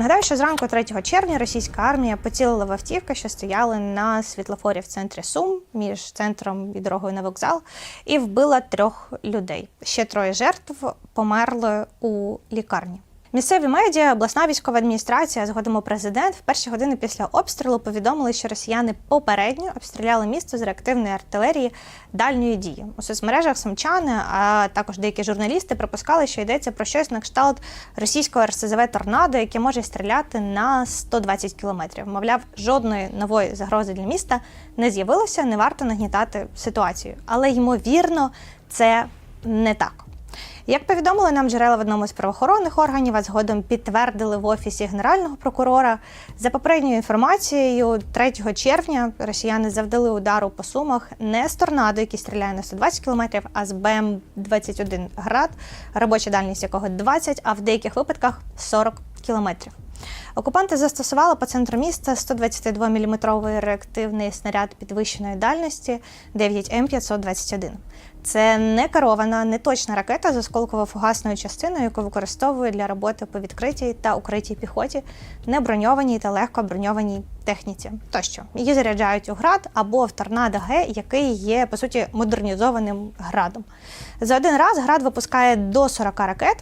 Нагадаю, що зранку 3 червня російська армія поцілила в автівки, що стояли на світлофорі в центрі Сум між центром і дорогою на вокзал, і вбила трьох людей. Ще троє жертв померли у лікарні. Місцеві медіа, обласна військова адміністрація, згодом президент в перші години після обстрілу повідомили, що росіяни попередньо обстріляли місто з реактивної артилерії дальньої дії. У соцмережах сумчани, а також деякі журналісти припускали, що йдеться про щось на кшталт російського РСЗВ торнадо, яке може стріляти на 120 кілометрів. Мовляв, жодної нової загрози для міста не з'явилося, не варто нагнітати ситуацію. Але ймовірно, це не так. Як повідомили нам джерела в одному з правоохоронних органів, а згодом підтвердили в офісі генерального прокурора, за попередньою інформацією, 3 червня росіяни завдали удару по сумах не з торнадо, який стріляє на 120 км, а з БМ-21 град, робоча дальність якого 20, а в деяких випадках 40 кілометрів. Окупанти застосували по центру міста 122-мм реактивний снаряд підвищеної дальності 9М521. Це не керована, не точна ракета з осколково-фугасною частиною, яку використовують для роботи по відкритій та укритій піхоті, неброньованій та легко броньованій техніці. Тощо її заряджають у град або в торнадо Г, який є по суті модернізованим градом. За один раз град випускає до 40 ракет.